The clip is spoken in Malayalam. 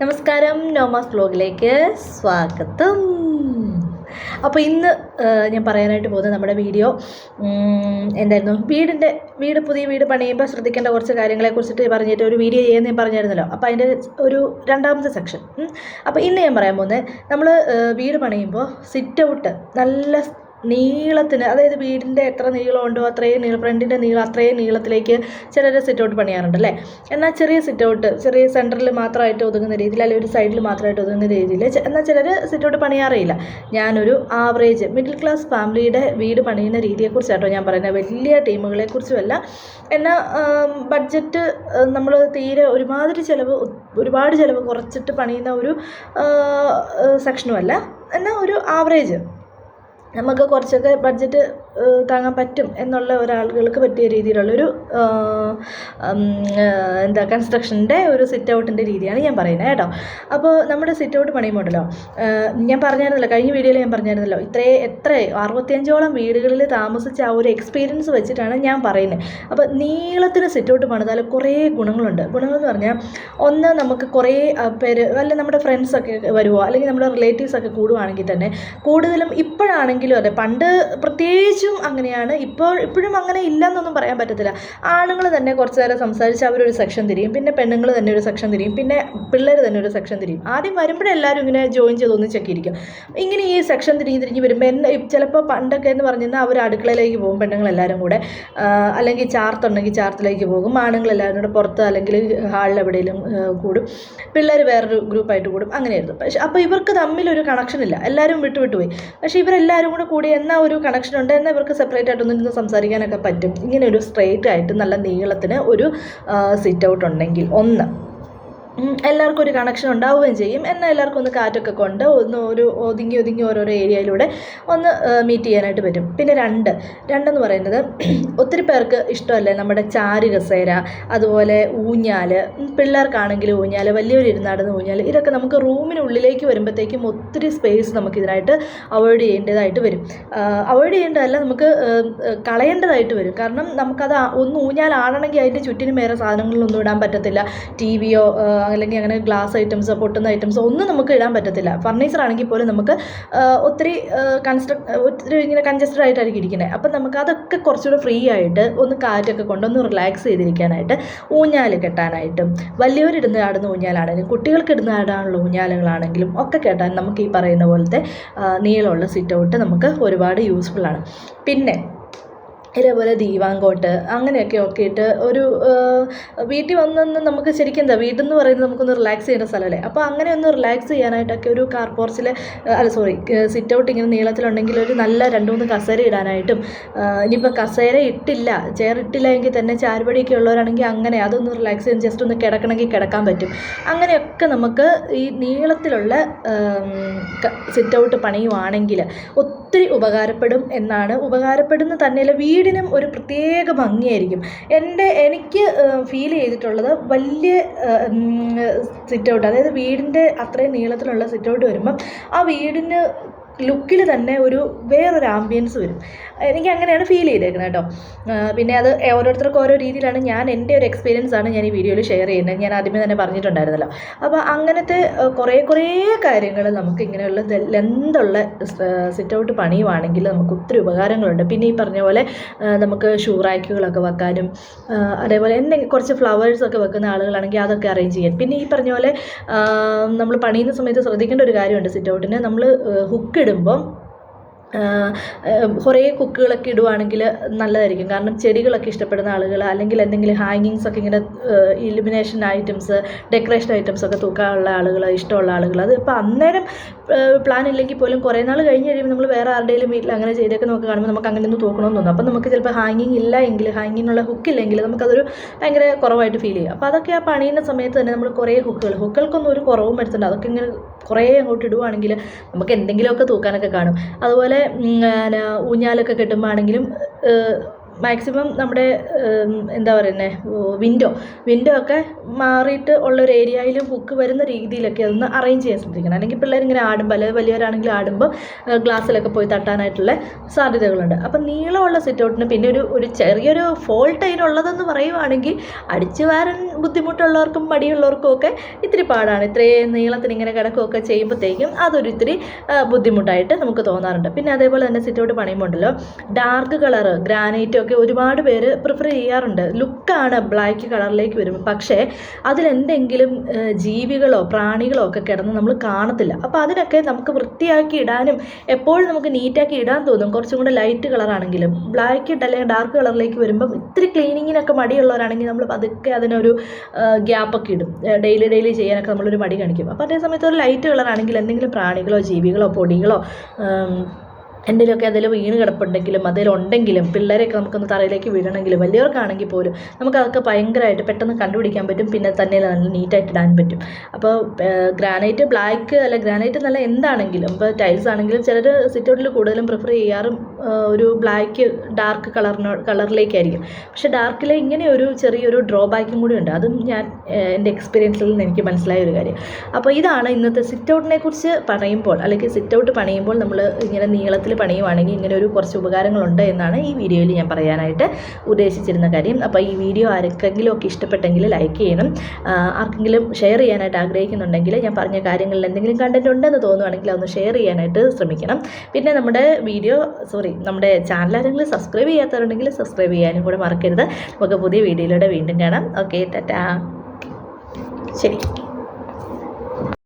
നമസ്കാരം നോമാസ് ബ്ലോഗിലേക്ക് സ്വാഗതം. അപ്പോൾ ഇന്ന് ഞാൻ പറയാനായിട്ട് പോകുന്നത് നമ്മുടെ വീഡിയോ എന്തായിരുന്നു? വീടിന്റെ വീട് പുതിയ വീട് പണിയുമ്പോൾ ശ്രദ്ധിക്കേണ്ട കുറച്ച് കാര്യങ്ങളെ കുറിച്ചിട്ട് പറഞ്ഞിട്ട് ഒരു വീഡിയോ ചെയ്യുന്ന ഞാൻ പറഞ്ഞായിരുന്നല്ലോ. അപ്പോൾ അതിന്റെ ഒരു രണ്ടാമത്തെ സെക്ഷൻ അപ്പോൾ ഇന്ന് ഞാൻ പറയാൻ പോകുന്നത് നമ്മൾ വീട് പണിയുമ്പോൾ സിറ്റ് ഔട്ട് നല്ല നീളത്തിന് അതായത് വീടിന്റെ എത്ര നീളമുണ്ടോ അത്രയും നീളം ഫ്രണ്ടിന്റെ നീളം അത്രയും നീളത്തിലേക്ക് ചിലർ സിറ്റ് ഔട്ട് പണിയാറുണ്ട് അല്ലേ? എന്നാൽ ചെറിയ സിറ്റ് ഔട്ട് ചെറിയ സെന്ററിൽ മാത്രമായിട്ട് ഒതുങ്ങുന്ന രീതിയിൽ അല്ലെങ്കിൽ ഒരു സൈഡിൽ മാത്രമായിട്ട് ഒതുങ്ങുന്ന രീതിയിൽ എന്നാൽ ചിലർ സിറ്റ് ഔട്ട് പണിയാറില്ല ഞാനൊരു ആവറേജ് മിഡിൽ ക്ലാസ് ഫാമിലിയുടെ വീട് പണിയുന്ന രീതിയെക്കുറിച്ചാട്ടോ ഞാൻ പറയുന്നത്. വലിയ ടീമുകളെ കുറിച്ചുമല്ല എന്നാൽ ബഡ്ജറ്റ് നമ്മൾ തീരെ ഒരുമാതിരി ചിലവ് ഒരുപാട് ചിലവ് കുറച്ചിട്ട് പണിയുന്ന ഒരു സെക്ഷനുമല്ല എന്നാൽ ഒരു ആവറേജ് നമുക്ക് കുറച്ചൊക്കെ ബഡ്ജറ്റ് താങ്ങാൻ പറ്റും എന്നുള്ള ഒരാളുകൾക്ക് പറ്റിയ രീതിയിലുള്ളൊരു എന്താ കൺസ്ട്രക്ഷന്റെ ഒരു സിറ്റ് ഔട്ടിന്റെ രീതിയാണ് ഞാൻ പറയുന്നത് കേട്ടോ. അപ്പോൾ നമ്മുടെ സിറ്റ് ഔട്ട് പണിയുമ്പോണ്ടല്ലോ ഞാൻ പറഞ്ഞായിരുന്നല്ലോ കഴിഞ്ഞ വീഡിയോയിൽ ഞാൻ പറഞ്ഞായിരുന്നല്ലോ ഇത്രേ എത്ര അറുപത്തിയഞ്ചോളം വീടുകളിൽ താമസിച്ച ആ ഒരു എക്സ്പീരിയൻസ് വെച്ചിട്ടാണ് ഞാൻ പറയുന്നത്. അപ്പോൾ നീളത്തിന് സിറ്റ് ഔട്ട് പണിതാൽ കുറേ ഗുണങ്ങളുണ്ട്. ഗുണങ്ങളെന്ന് പറഞ്ഞാൽ ഒന്ന് നമുക്ക് കുറേ പേര് അല്ല നമ്മുടെ ഫ്രണ്ട്സൊക്കെ വരുമോ അല്ലെങ്കിൽ നമ്മുടെ റിലേറ്റീവ്സൊക്കെ കൂടുവാണെങ്കിൽ തന്നെ കൂടുതലും ഇപ്പോഴാണെങ്കിലും അതെ പണ്ട് പ്രത്യേകിച്ചും അങ്ങനെയാണ്. ഇപ്പോൾ ഇപ്പോഴും അങ്ങനെ ഇല്ലെന്നൊന്നും പറയാൻ പറ്റത്തില്ല. ആണുങ്ങൾ തന്നെ കുറച്ച് നേരം സംസാരിച്ച് അവരൊരു സെക്ഷൻ തിരിയും. പിന്നെ പെണ്ണുങ്ങൾ തന്നെ ഒരു സെക്ഷൻ തിരിയും. പിന്നെ പിള്ളേർ തന്നെ ഒരു സെക്ഷൻ തിരിയും. ആദ്യം വരുമ്പോഴേ എല്ലാവരും ഇങ്ങനെ ജോയിൻ ചെയ്ത് ചെക്ക് ഇരിക്കും ഇങ്ങനെ ഈ സെക്ഷൻ തിരിഞ്ഞ് തിരിഞ്ഞ് വരുമ്പോൾ എന്നെ ചിലപ്പോൾ പണ്ടൊക്കെ എന്ന് പറഞ്ഞാൽ അവർ അടുക്കളയിലേക്ക് പോകും പെണ്ണുങ്ങളെല്ലാവരും കൂടെ. അല്ലെങ്കിൽ ചാർത്തുണ്ടെങ്കിൽ ചാർത്തിലേക്ക് പോകും. ആണുങ്ങളെല്ലാവരും കൂടെ പുറത്ത് അല്ലെങ്കിൽ ഹാളിൽ എവിടെയെങ്കിലും കൂടും. പിള്ളേർ വേറൊരു ഗ്രൂപ്പായിട്ട് കൂടും. അങ്ങനെയായിരുന്നു. പക്ഷേ അപ്പോൾ ഇവർക്ക് തമ്മിലൊരു കണക്ഷൻ ഇല്ല. എല്ലാവരും വിട്ടു വിട്ടു പോയി പക്ഷേ ഇവരെല്ലാവരും കൂടെ കൂടി എന്നാ ഒരു കണക്ഷൻ ഉണ്ട്? എന്നാൽ ഇവർക്ക് സെപ്പറേറ്റ് ആയിട്ടൊന്നും ഇരുന്ന് സംസാരിക്കാനൊക്കെ പറ്റും? ഇങ്ങനെ ഒരു സ്ട്രെയിറ്റ് ആയിട്ട് നല്ല നീളത്തിന് ഒരു സിറ്റ് ഔട്ട് ഉണ്ടെങ്കിൽ ഒന്ന്. എല്ലാവർക്കും ഒരു കണക്ഷൻ ഉണ്ടാവുകയും ചെയ്യും. എന്നാൽ എല്ലാവർക്കും ഒന്ന് കാറ്റൊക്കെ കൊണ്ട് ഒന്ന് ഒരു ഒതുങ്ങി ഒതുങ്ങി ഓരോരോ ഏരിയയിലൂടെ ഒന്ന് മീറ്റ് ചെയ്യാനായിട്ട് പറ്റും. പിന്നെ രണ്ട്. രണ്ടെന്ന് പറയുന്നത് ഒത്തിരി പേർക്ക് ഇഷ്ടമല്ലേ നമ്മുടെ ചാരു കസേര അതുപോലെ ഊഞ്ഞാൽ പിള്ളേർക്കാണെങ്കിൽ ഊഞ്ഞാൽ വലിയൊരു ഇരുന്നാടുന്ന ഊഞ്ഞാൽ ഇതൊക്കെ നമുക്ക് റൂമിനുള്ളിലേക്ക് വരുമ്പോഴത്തേക്കും ഒത്തിരി സ്പേസ് നമുക്ക് ഇതിനായിട്ട് അവോയ്ഡ് ചെയ്യേണ്ടതായിട്ട് വരും. അവോയ്ഡ് ചെയ്യേണ്ടതല്ല നമുക്ക് കളയേണ്ടതായിട്ട് വരും. കാരണം നമുക്കത് ഒന്ന് ഊഞ്ഞാലാടണമെങ്കിൽ അതിന്റെ ചുറ്റിനും വേറെ സാധനങ്ങളിലൊന്നും ഇടാൻ പറ്റത്തില്ല. ടി വിയോ അല്ലെങ്കിൽ അങ്ങനെ ഗ്ലാസ് ഐറ്റംസ് പൊട്ടുന്ന ഐറ്റംസ് ഒന്നും നമുക്ക് ഇടാൻ പറ്റത്തില്ല. ഫർണിച്ചർ ആണെങ്കിൽ പോലും നമുക്ക് ഒത്തിരി കൺസ്ട്രക്ട് ഒത്തിരി ഇങ്ങനെ കൺജസ്റ്റഡ് ആയിട്ടായിരിക്കും ഇരിക്കുന്നത്. അപ്പം നമുക്ക് അതൊക്കെ കുറച്ചുകൂടെ ഫ്രീ ആയിട്ട് ഒന്ന് കാറ്റൊക്കെ കൊണ്ടൊന്ന് റിലാക്സ് ചെയ്തിരിക്കാനായിട്ട് ഊഞ്ഞാൽ കെട്ടാനായിട്ടും വലിയവരിടുന്ന ആടുന്ന ഊഞ്ഞാലാണെങ്കിലും കുട്ടികൾക്ക് ഇടുന്ന ആടാനുള്ള ഊഞ്ഞാലുകളാണെങ്കിലും ഒക്കെ കെട്ടാൻ നമുക്ക് ഈ പറയുന്ന പോലത്തെ നീളമുള്ള സിറ്റ് ഔട്ട് നമുക്ക് ഒരുപാട് യൂസ്ഫുള്ളാണ് പിന്നെ ഇതേപോലെ ദീവാങ്കോട്ട് അങ്ങനെയൊക്കെ ഒക്കെ ഇട്ട് ഒരു വീട്ടിൽ വന്നൊന്ന് നമുക്ക് ശരിക്കും എന്താ വീടെന്ന് പറയുന്നത് നമുക്കൊന്ന് റിലാക്സ് ചെയ്യേണ്ട സ്ഥലമല്ലേ? അപ്പോൾ അങ്ങനെ ഒന്ന് റിലാക്സ് ചെയ്യാനായിട്ടൊക്കെ ഒരു കാർ പോർച്ചിൽ അല്ല സോറി സിറ്റ് ഔട്ട് ഇങ്ങനെ നീളത്തിലുണ്ടെങ്കിൽ ഒരു നല്ല രണ്ട് മൂന്ന് കസേര ഇടാനായിട്ടും ഇനിയിപ്പോൾ കസേര ഇട്ടില്ല ചെയർ ഇട്ടില്ല എങ്കിൽ തന്നെ ചാരുപടിയൊക്കെ ഉള്ളവരാണെങ്കിൽ അങ്ങനെ അതൊന്ന് റിലാക്സ് ചെയ്യാൻ ജസ്റ്റ് ഒന്ന് കിടക്കണമെങ്കിൽ കിടക്കാൻ പറ്റും. അങ്ങനെയൊക്കെ നമുക്ക് ഈ നീളത്തിലുള്ള സിറ്റ് ഔട്ട് പണിയുവാണെങ്കിൽ ഒത്തിരി ഉപകാരപ്പെടും എന്നാണ് ഉപകാരപ്പെടുന്ന തന്നെയല്ല വീടിനും ഒരു പ്രത്യേക ഭംഗിയായിരിക്കും. എന്റെ എനിക്ക് ഫീൽ ചെയ്തിട്ടുള്ളത് വലിയ സിറ്റ് ഔട്ട് അതായത് വീടിന്റെ അത്രയും നീളത്തിലുള്ള സിറ്റ് ഔട്ട് വരുമ്പം ആ വീടിന് ലുക്കിൽ തന്നെ ഒരു വേറൊരു ആംബിയൻസ് വരും. എനിക്ക് അങ്ങനെയാണ് ഫീൽ ചെയ്തേക്കുന്നത് കേട്ടോ പിന്നെ അത് ഓരോരുത്തർക്കും ഓരോ രീതിയിലാണ്. ഞാൻ എന്റെ ഒരു എക്സ്പീരിയൻസ് ആണ് ഞാൻ ഈ വീഡിയോയിൽ ഷെയർ ചെയ്യുന്നത്. ഞാൻ ആദ്യമേ തന്നെ പറഞ്ഞിട്ടുണ്ടായിരുന്നല്ലോ. അപ്പോൾ അങ്ങനത്തെ കുറേ കുറേ കാര്യങ്ങൾ നമുക്ക് ഇങ്ങനെയുള്ള ലെന്തുള്ള സിറ്റ് ഔട്ട് പണിയുവാണെങ്കിൽ നമുക്ക് ഒത്തിരി ഉപകാരങ്ങളുണ്ട്. പിന്നെ ഈ പറഞ്ഞ പോലെ നമുക്ക് ഷൂ റാക്കുകളൊക്കെ വെക്കാനും അതേപോലെ എന്തെങ്കിലും കുറച്ച് ഫ്ലവേഴ്സൊക്കെ വെക്കുന്ന ആളുകളാണെങ്കിൽ അതൊക്കെ അറേഞ്ച് ചെയ്യാൻ. പിന്നെ ഈ പറഞ്ഞ പോലെ നമ്മൾ പണിയുന്ന സമയത്ത് ശ്രദ്ധിക്കേണ്ട ഒരു കാര്യമുണ്ട് സിറ്റ് ഔട്ടിന് നമ്മൾ ഹുക്ക് ഇടുമ്പം കുറേ കുക്കുകളൊക്കെ ഇടുവാണെങ്കിൽ നല്ലതായിരിക്കും. കാരണം ചെടികളൊക്കെ ഇഷ്ടപ്പെടുന്ന ആളുകൾ അല്ലെങ്കിൽ എന്തെങ്കിലും ഹാങ്ങിങ്സ് ഒക്കെ ഇങ്ങനെ ഇലുമിനേഷൻ ഐറ്റംസ് ഡെക്കറേഷൻ ഐറ്റംസ് ഒക്കെ തൂക്കാനുള്ള ആളുകൾ ഇഷ്ടമുള്ള ആളുകൾ. അത് ഇപ്പോൾ അന്നേരം പ്ലാൻ ഇല്ലെങ്കിൽ പോലും കുറേ നാൾ കഴിഞ്ഞ് കഴിയുമ്പോൾ നമ്മൾ വേറെ ആരുടെയും വീട്ടിൽ അങ്ങനെ ചെയ്തൊക്കെ നമുക്ക് കാണുമ്പോൾ നമുക്ക് അങ്ങനെ ഒന്ന് തൂക്കണമെന്ന് തോന്നും. അപ്പോൾ നമുക്ക് ചിലപ്പോൾ ഹാങ്ങിങ് ഇല്ല എങ്കിൽ ഹുക്ക് ഇല്ലെങ്കിൽ നമുക്കതൊരു ഭയങ്കര കുറവായിട്ട് ഫീൽ ചെയ്യും. അപ്പോൾ അതൊക്കെ ആ പണിയുന്ന സമയത്ത് തന്നെ നമ്മൾ കുറേ ഹുക്കുകൾ ഹുക്കുകൾക്കൊന്നും ഒരു കുറവും വരുത്തുണ്ട് അതൊക്കെ ഇങ്ങനെ കുറേ അങ്ങോട്ട് ഇടുവാണെങ്കിൽ നമുക്ക് എന്തെങ്കിലുമൊക്കെ തൂക്കാനൊക്കെ കാണും. അതുപോലെ പിന്നെ ഊഞ്ഞാലൊക്കെ കെട്ടുമ്പോൾ ആണെങ്കിലും മാക്സിമം നമ്മുടെ എന്താ പറയുന്നത് വിൻഡോ വിൻഡോ ഒക്കെ മാറിയിട്ട് ഉള്ള ഒരു ഏരിയയിൽ ബുക്ക് വരുന്ന രീതിയിലൊക്കെ അതൊന്ന് അറേഞ്ച് ചെയ്യാൻ ശ്രദ്ധിക്കണം. അല്ലെങ്കിൽ പിള്ളേർ ഇങ്ങനെ ആടുമ്പോൾ അല്ലെങ്കിൽ വലിയവരാണെങ്കിൽ ആടുമ്പോൾ ഗ്ലാസ്സിലൊക്കെ പോയി തട്ടാനായിട്ടുള്ള സാധ്യതകളുണ്ട്. അപ്പം നീളമുള്ള സിറ്റൗട്ടിന് പിന്നെ ഒരു ഒരു ചെറിയൊരു ഫോൾട്ട് അതിനുള്ളതെന്ന് പറയുവാണെങ്കിൽ അടിച്ചു വാരാൻ ബുദ്ധിമുട്ടുള്ളവർക്കും മടിയുള്ളവർക്കും ഒക്കെ ഇത്തിരി പാടാണ്. ഇത്രയും നീളത്തിന് ഇങ്ങനെ കിടക്കുകയൊക്കെ ചെയ്യുമ്പോഴത്തേക്കും അതൊരു ഇത്തിരി ബുദ്ധിമുട്ടായിട്ട് നമുക്ക് തോന്നാറുണ്ട്. പിന്നെ അതേപോലെ തന്നെ സിറ്റൗട്ട് പണിയുമ്പോൾ ഉണ്ടല്ലോ ഡാർക്ക് കളർ ഗ്രാനൈറ്റും ഒക്കെ ഒരുപാട് പേര് പ്രിഫർ ചെയ്യാറുണ്ട്. ലുക്കാണ് ബ്ലാക്ക് കളറിലേക്ക് വരുമ്പോൾ പക്ഷേ അതിലെന്തെങ്കിലും ജീവികളോ പ്രാണികളോ ഒക്കെ കിടന്ന് നമ്മൾ കാണത്തില്ല. അപ്പോൾ അതിനൊക്കെ നമുക്ക് വൃത്തിയാക്കി ഇടാനും എപ്പോഴും നമുക്ക് നീറ്റാക്കി ഇടാൻ തോന്നും. കുറച്ചും കൂടെ ലൈറ്റ് കളറാണെങ്കിലും ബ്ലാക്ക് ഇട്ട് അല്ലെങ്കിൽ ഡാർക്ക് കളറിലേക്ക് വരുമ്പം ഇത്തിരി ക്ലീനിങ്ങിനൊക്കെ മടിയുള്ളവരാണെങ്കിൽ നമ്മൾ പതുക്കെ അതിനൊരു ഗ്യാപ്പൊക്കെ ഇടും. ഡെയിലി ഡെയിലി ചെയ്യാനൊക്കെ നമ്മളൊരു മടി കാണിക്കും. അപ്പോൾ അതേ സമയത്ത് ഒരു ലൈറ്റ് കളറാണെങ്കിൽ എന്തെങ്കിലും പ്രാണികളോ ജീവികളോ പൊടികളോ എന്തെങ്കിലുമൊക്കെ അതിൽ വീണ് കിടപ്പുണ്ടെങ്കിലും അതിലുണ്ടെങ്കിലും പിള്ളേരെയൊക്കെ നമുക്കൊന്ന് തറയിലേക്ക് വീഴണമെങ്കിലും വലിയവർക്കാണെങ്കിൽ പോലും നമുക്ക് അതൊക്കെ ഭയങ്കരമായിട്ട് പെട്ടെന്ന് കണ്ടുപിടിക്കാൻ പറ്റും. പിന്നെ തന്നെ നല്ല നീറ്റായിട്ട് ഇടാൻ പറ്റും. അപ്പോൾ ഗ്രാനൈറ്റ് ബ്ലാക്ക് അല്ല ഗ്രാനൈറ്റ് നല്ല എന്താണെങ്കിലും ഇപ്പോൾ ടൈൽസ് ആണെങ്കിലും ചിലർ സിറ്റൗട്ടിൽ കൂടുതലും പ്രിഫർ ചെയ്യാറും ഒരു ബ്ലാക്ക് ഡാർക്ക് കളറിനോ കളറിലേക്കായിരിക്കും. പക്ഷേ ഡാർക്കിൽ ഇങ്ങനെ ഒരു ചെറിയൊരു ഡ്രോബാക്കും കൂടി ഉണ്ട്. അതും ഞാൻ എന്റെ എക്സ്പീരിയൻസിൽ നിന്ന് എനിക്ക് മനസ്സിലായ ഒരു കാര്യം. അപ്പോൾ ഇതാണ് ഇന്നത്തെ സിറ്റൗട്ടിനെ കുറിച്ച് പറയുമ്പോൾ അല്ലെങ്കിൽ സിറ്റൗട്ട് പണിയുമ്പോൾ നമ്മൾ ഇങ്ങനെ നീളത്തിൽ പണിയുവാണെങ്കിൽ ഇങ്ങനെ ഒരു കുറച്ച് ഉപകാരങ്ങളുണ്ട് എന്നാണ് ഈ വീഡിയോയിൽ ഞാൻ പറയാനായിട്ട് ഉദ്ദേശിച്ചിരുന്ന കാര്യം. അപ്പോൾ ഈ വീഡിയോ ആർക്കെങ്കിലും ഒക്കെ ഇഷ്ടപ്പെട്ടെങ്കിൽ ലൈക്ക് ചെയ്യണം. ആർക്കെങ്കിലും ഷെയർ ചെയ്യാനായിട്ട് ആഗ്രഹിക്കുന്നുണ്ടെങ്കിൽ ഞാൻ പറഞ്ഞ കാര്യങ്ങളിൽ എന്തെങ്കിലും കണ്ടന്റ് ഉണ്ടെന്ന് തോന്നുവാണെങ്കിൽ അതൊന്ന് ഷെയർ ചെയ്യാനായിട്ട് ശ്രമിക്കണം. പിന്നെ നമ്മുടെ വീഡിയോ സോറി നമ്മുടെ ചാനൽ ആരെങ്കിലും സബ്സ്ക്രൈബ് ചെയ്യാത്തവരുണ്ടെങ്കിൽ സബ്സ്ക്രൈബ് ചെയ്യാനും കൂടെ മറക്കരുത്. നമുക്ക് പുതിയ വീഡിയോയിലൂടെ വീണ്ടും കാണാം. Okay tata. ശരി.